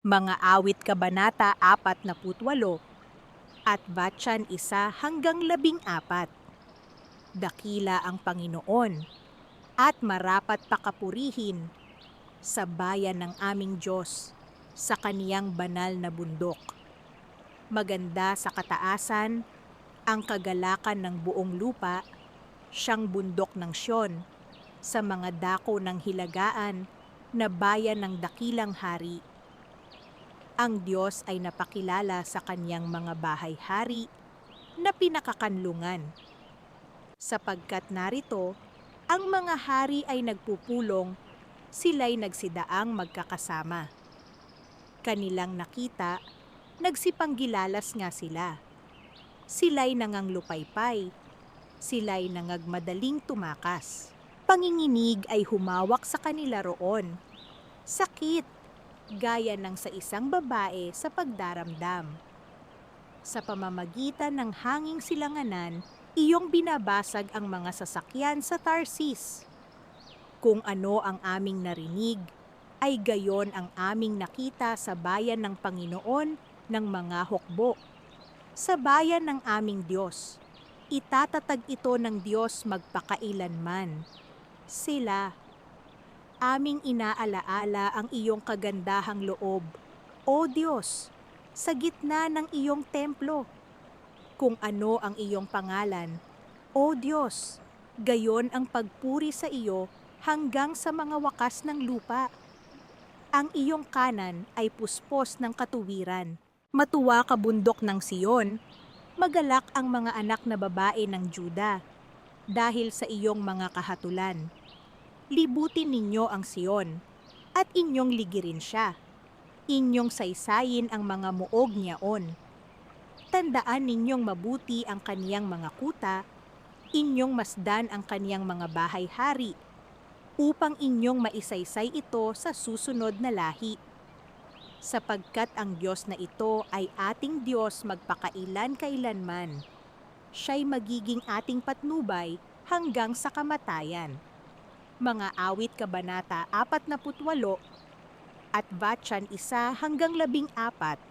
Mga awit kabanata 48 at Vatsan 1 hanggang 14. Dakila ang Panginoon at marapat pakapurihin sa bayan ng aming Diyos sa kaniyang banal na bundok. Maganda sa kataasan ang kagalakan ng buong lupa, siyang bundok ng Siyon, sa mga dako ng hilagaan na bayan ng dakilang hari. Ang Diyos ay napakilala sa kanyang mga bahay-hari na pinakakanlungan. Sapagkat narito, ang mga hari ay nagpupulong, sila'y nagsidaang magkakasama. Kanilang nakita, nagsipanggilalas nga sila. Sila'y nanganglupaypay, sila'y nangagmadaling tumakas. Panginginig ay humawak sa kanila roon. Sakit, gaya ng sa isang babae sa pagdaramdam. Sa pamamagitan ng hanging silanganan, iyong binabasag ang mga sasakyan sa Tarsis. Kung ano ang aming narinig, ay gayon ang aming nakita sa bayan ng Panginoon ng mga hukbo. Sa bayan ng aming Diyos, itatatag ito ng Diyos magpakailanman. Sila, aming inaalaala ang iyong kagandahang loob, O Diyos, sa gitna ng iyong templo. Kung ano ang iyong pangalan, O Diyos, gayon ang pagpuri sa iyo hanggang sa mga wakas ng lupa. Ang iyong kanan ay puspos ng katuwiran. Matuwa ka bundok ng Siyon, magalak ang mga anak na babae ng Juda, dahil sa iyong mga kahatulan libutin ninyo ang Siyon, at inyong ligirin siya. Inyong saysayin ang mga muog niyaon. Tandaan ninyong mabuti ang kaniyang mga kuta, inyong masdan ang kaniyang mga bahay-hari, upang inyong maisaysay ito sa susunod na lahi. Sapagkat ang Diyos na ito ay ating Diyos magpakailan-kailanman. Siya'y magiging ating patnubay hanggang sa kamatayan mga awit kabanata 48 at Vatsan 1 hanggang 14